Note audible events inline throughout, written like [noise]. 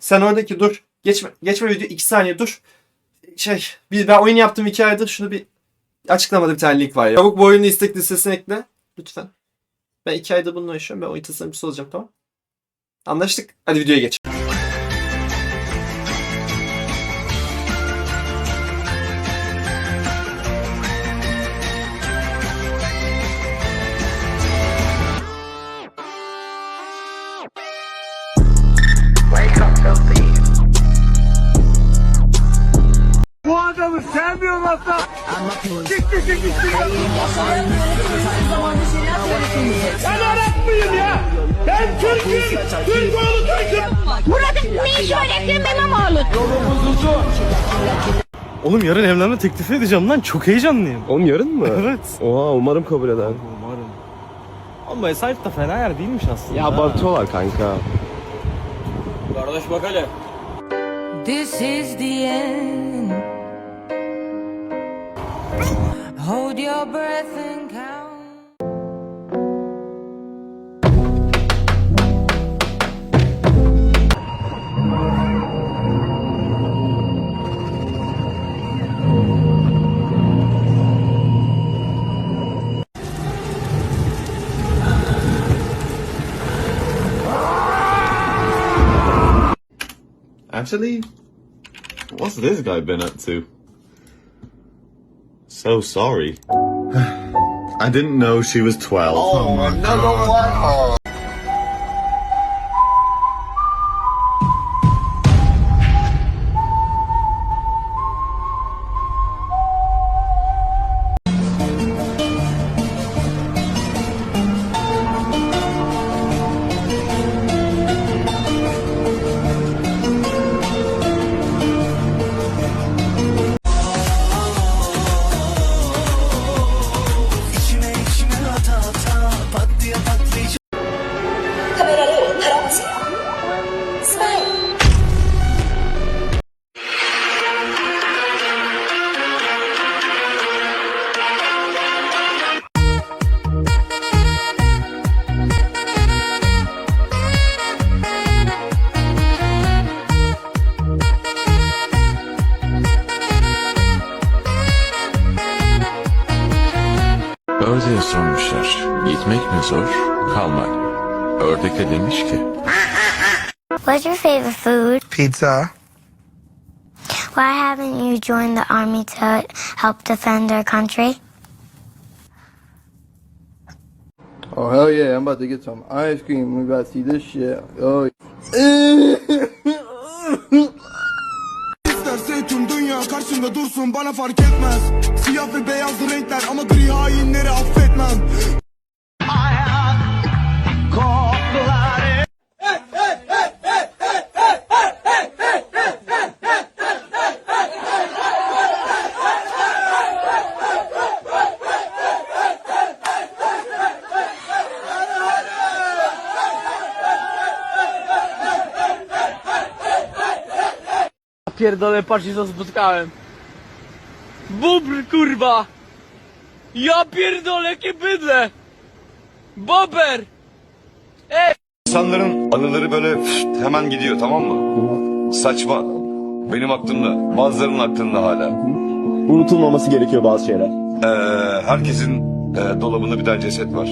Sen oradaki dur. Geçme, geçme video 2 saniye dur. Şey bir ben oyun yaptım 2 aydır şunu bir açıklamada bir tane link var ya. Çabuk bu oyunu istek listesine ekle. Lütfen. Ben 2 aydır bununla yaşıyorum. Ben oyun tasarımcısı olacağım tamam. Anlaştık. Hadi videoya geç. Sevmiyorlarsa gitti gitti Ben Arap mıyım ya? Ben Türk'üm. Türk oğlu Türk'üm. Burada ne iş var Ekrem İmamoğlu? Oğlum yarın evlenme teklifi edeceğim lan. Çok heyecanlıyım. Oğlum yarın mı? Evet. Oha umarım kabul eder. Umarım. Ama Esaret da fena yer değilmiş aslında. Ya abartıyorlar kanka. This is the end. Hold your breath and count. Actually, what's this guy been up to? So sorry. [sighs] I didn't know she was 12. Oh, oh my God. 카메 Gitmek mi zor, kalmak. Ördek de demiş ki, What's your favorite food? Pizza. Why haven't you joined the army to help defend our country? Oh hell yeah, I'm about to get some ice cream. We about to see this shit. Oh. İsterse tüm dünya karşımda dursun bana fark etmez Siyah ve beyaz renkler ama gri hainleri affetmem Pierdolę, patrzcie co spotkałem. Bubr, kurwa! Ja pierdolę, jakie bydle! Bober! İnsanların anıları böyle fıt, hemen gidiyor tamam mı? Saçma. Benim aklımda, bazılarının aklında hala. Unutulmaması gerekiyor bazı şeyler. Ee, herkesin e, dolabında bir tane ceset var.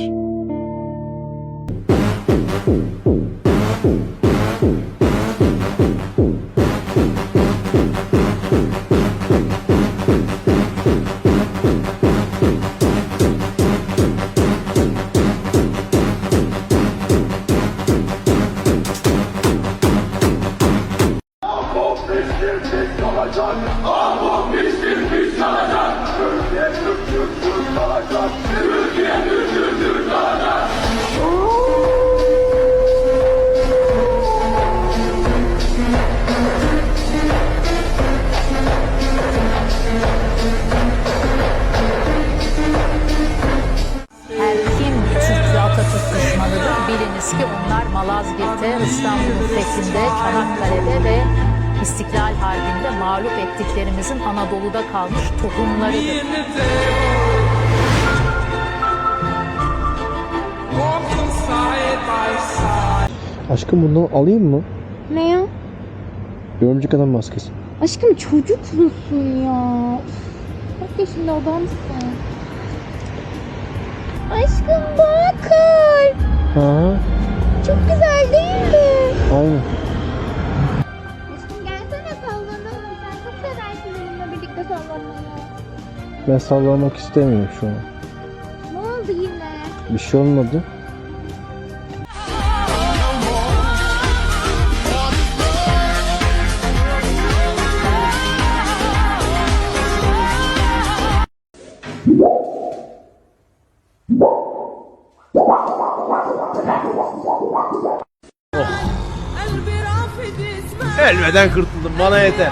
Harbi'nde mağlup ettiklerimizin Anadolu'da kalmış tohumlarıdır. Aşkım bundan alayım mı? Ne Örümcek adam maskesi. Aşkım çocuk musun ya? Kaç yaşında adamsın? Aşkım bakın. Ha, Çok güzel değil mi? aynen. Ben sallamak istemiyorum şu an. Ne oldu yine? Bir şey olmadı. Elveden kurtuldum bana yeter.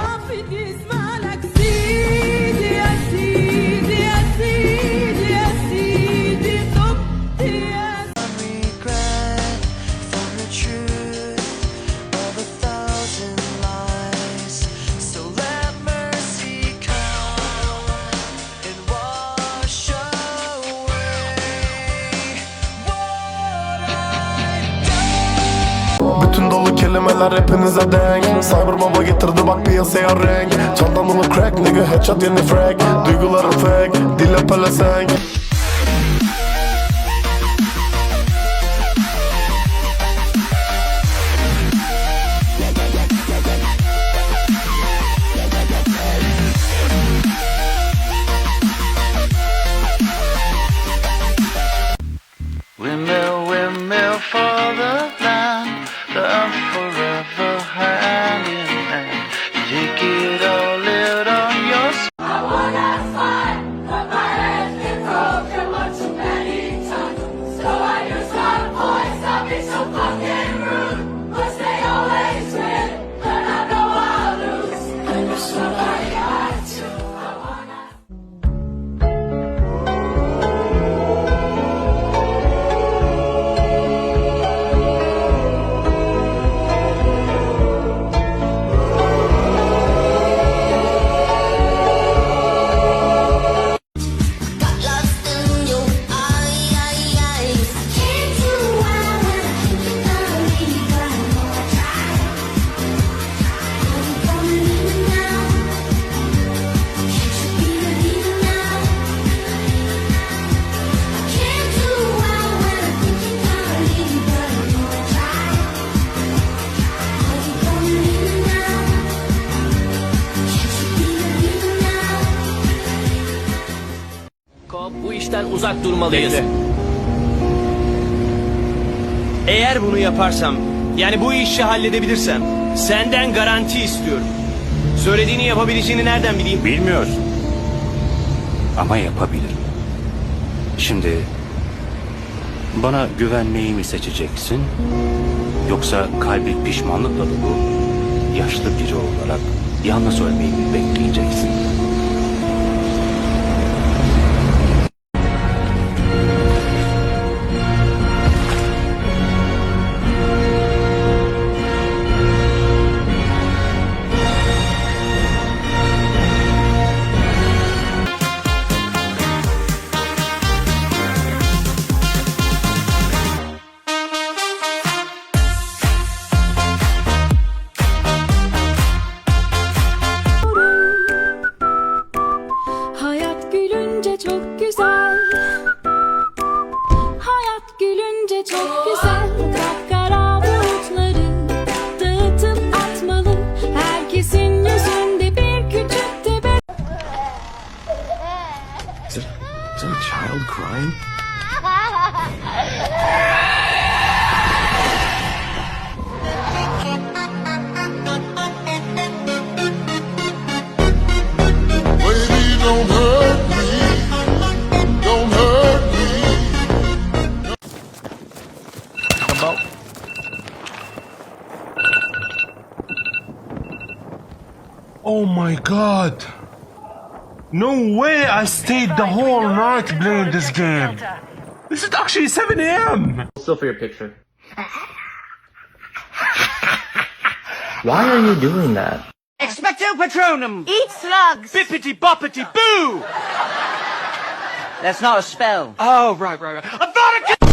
Kelimeler hepinize denk. Cyber baba getirdi bak piyasaya renk. Çantamılı crack nigga headshot yeni frag. Duygularım fake dile pelesenk you. Durmalıyız. Eğer bunu yaparsam, yani bu işi halledebilirsem, senden garanti istiyorum. Söylediğini yapabileceğini nereden bileyim? Bilmiyorsun. Ama yapabilirim. Şimdi bana güvenmeyi mi seçeceksin? Yoksa kalbi pişmanlıkla dolu yaşlı biri olarak yalnız ölmeyi mi bekleyeceksin? God. No way I stayed the whole night playing this game. This is actually 7 a.m. Still for your picture. Why are you doing that? Expecto Patronum! Eat slugs. Bippity boppity boo! That's not a spell. Oh, right, right, right. I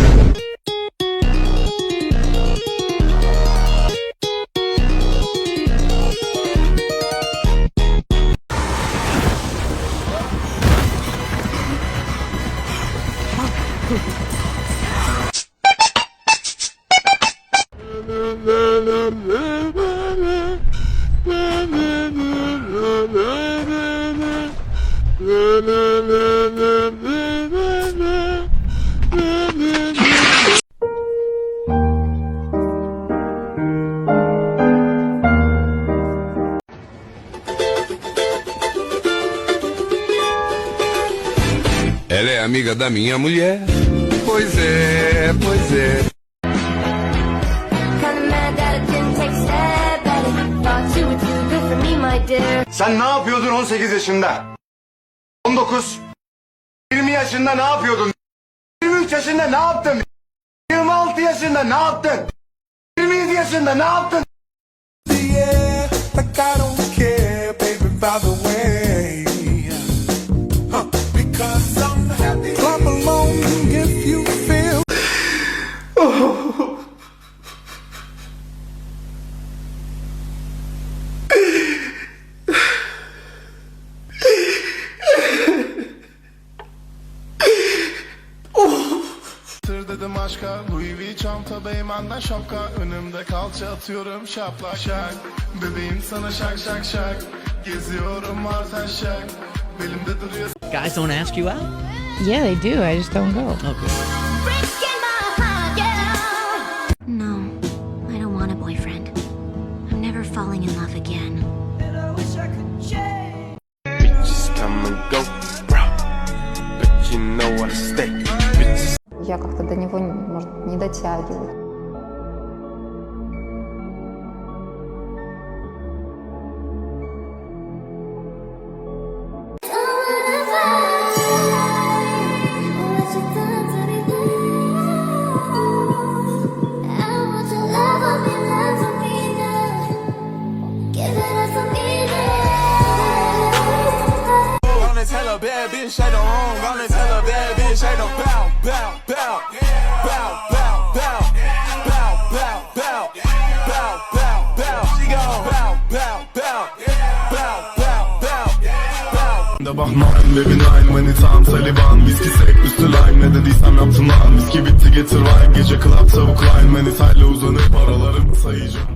da minha mulher. Pois é, pois é. Sen ne yapıyordun 18 yaşında? 19, 20 yaşında ne yapıyordun? 23 yaşında ne yaptın? 26 yaşında ne yaptın? 27 yaşında ne yaptın? Yeah, like I don't care, baby, kalça atıyorum şaplak şak Bebeğim sana şak şak şak Geziyorum artan şak Belimde duruyor Guys don't ask you out? Yeah, they do. I just don't go. Okay. No, bitch, ain't no wrong. I'm this hella bad bitch, ain't no bow, bow, bow, bow, bow, bow. de bak nine ve nine manitam Taliban. Viski sek üstü lime ne dediysem yaptım lan. Viski bitti getir wine Gece club tavuk line. Manitayla uzanıp paralarımı sayacağım.